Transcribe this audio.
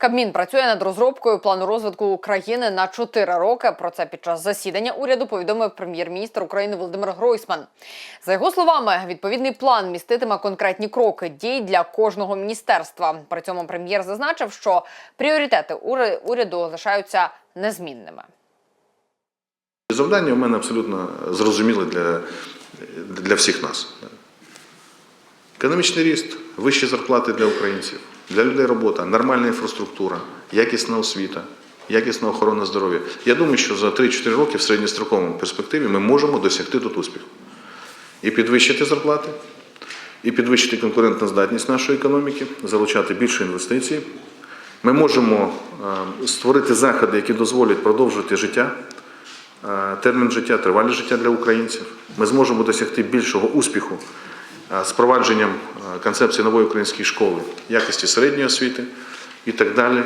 Кабмін працює над розробкою плану розвитку України на 4 роки. Про це під час засідання уряду повідомив прем'єр-міністр України Володимир Гройсман. За його словами, відповідний план міститиме конкретні кроки дій для кожного міністерства. При цьому прем'єр зазначив, що пріоритети уряду лишаються незмінними. Завдання у мене абсолютно зрозуміле для, для всіх нас. Економічний ріст, вищі зарплати для українців, для людей робота, нормальна інфраструктура, якісна освіта, якісна охорона здоров'я. Я думаю, що за 3-4 роки в середньостроковому перспективі ми можемо досягти тут успіху. І підвищити зарплати, і підвищити конкурентну здатність нашої економіки, залучати більше інвестицій. Ми можемо е, створити заходи, які дозволять продовжувати життя, е, термін життя, тривалість життя для українців. Ми зможемо досягти більшого успіху е, з впровадженням е, концепції нової української школи, якості середньої освіти і так далі.